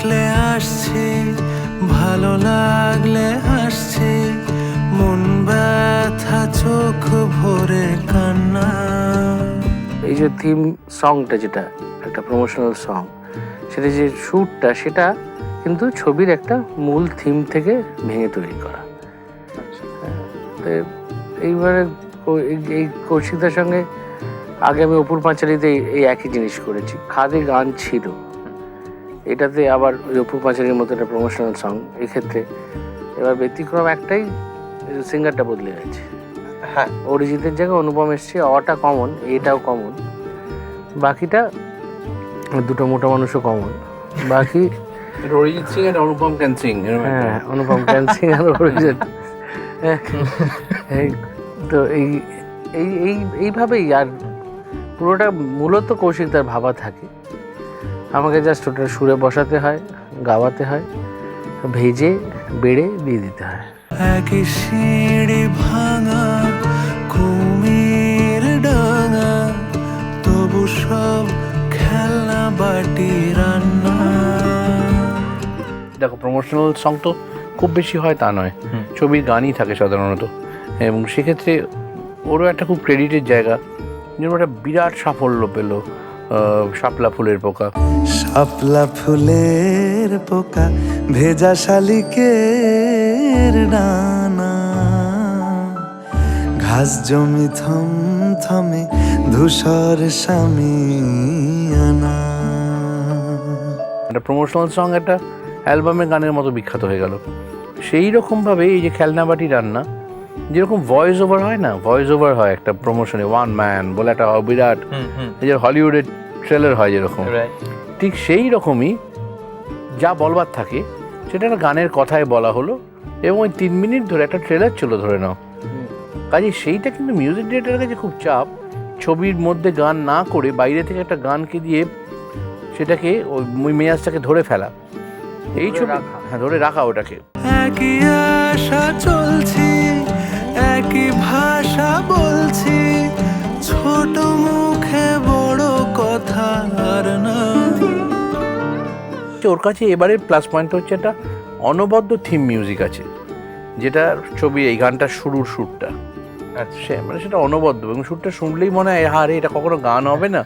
থাকলে আসছি ভালো লাগলে আসছি মন ব্যথা, চোখ ভরে কান্না। এই যে থিম সংটা যেটা, একটা প্রমোশনাল সং সেটা যে শ্যুটটা সেটা কিন্তু ছবির একটা মূল থিম থেকে ভেঙে তৈরি করা। এইবারে এই কৌশিকদার সঙ্গে আগে আমি অপুর পাঁচালিতে এই একই জিনিস করেছি। খাদে গান ছিল। এটাতে আবার অপুর পাঁচালির মতো একটা প্রমোশনাল সং এক্ষেত্রে এবার ব্যতিক্রম একটাই সিঙ্গারটা বদলে গেছে। হ্যাঁ। অরিজিতের জায়গায় অনুপম এসছে অটা কমন এটাও কমন বাকিটা দুটো মোটা মানুষও কমন বাকি অরিজিৎ সিং আর অনুপম ক্যান সিং? হ্যাঁ অনুপম ক্যান সিং আর অরিজিৎ। হ্যাঁ, তো এই এই এই এইভাবেই আর পুরোটা মূলত কৌশিকদার ভাবা থাকে। আমাকে জাস্ট ওটা সুরে বসাতে হয় গাওয়াতে হয় ভেজে বেড়ে দিয়ে দিতে হয়। একই সিঁড়ি ভাঙা কুমির ডাঙা তবু সব খেলনা বাটি রান্না। দেখো প্রমোশনাল সং তো খুব বেশি হয় তা নয়। ছবির গানই থাকে সাধারণত। এবং সেক্ষেত্রে ওরও একটা খুব ক্রেডিটের জায়গা যেরকম একটা বিরাট সাফল্য পেল। শাপলা ফুলের পোকা। শাপলা ফুলের পোকা ভেজা শালিকের ডানা। ঘাস জমি থম থমে ধূসর স্বামী আনা। একটা প্রমোশনাল সং একটা অ্যালবামের গানের মতো বিখ্যাত হয়ে গেল। সেই রকমভাবে এই যে খেলনাবাটি রান্না যেরকম ভয়েস ওভার হয় না ভয়েস ওভার হয় একটা প্রমোশনে ওয়ান ম্যান বলে একটা বিরাট এই যে হলিউডের ট্রেলার হয় যেরকম ঠিক সেই রকমই যা বলবার থাকে সেটা একটা গানের কথায় বলা হলো এবং ওই তিন মিনিট ধরে একটা ট্রেলার ছিল ধরে নাও। কাজে সেইটা কিন্তু মিউজিক ডিরেক্টরের কাছে খুব চাপ। ছবির মধ্যে গান না করে বাইরে থেকে একটা গানকে দিয়ে সেটাকে ওই মেয়াজটাকে ধরে ফেলা। এই ছবি রাখা। হ্যাঁ ধরে রাখা ওটাকে। চলছি। যে ওর কাছে এবারে প্লাস পয়েন্ট হচ্ছে একটা অনবদ্য থিম মিউজিক আছে যেটা ছবি এই গানটার শুরুর সুরটা। আচ্ছা। মানে সেটা অনবদ্য এবং সুরটা শুনলেই মনে হয় হারে এটা কখনো গান হবে না?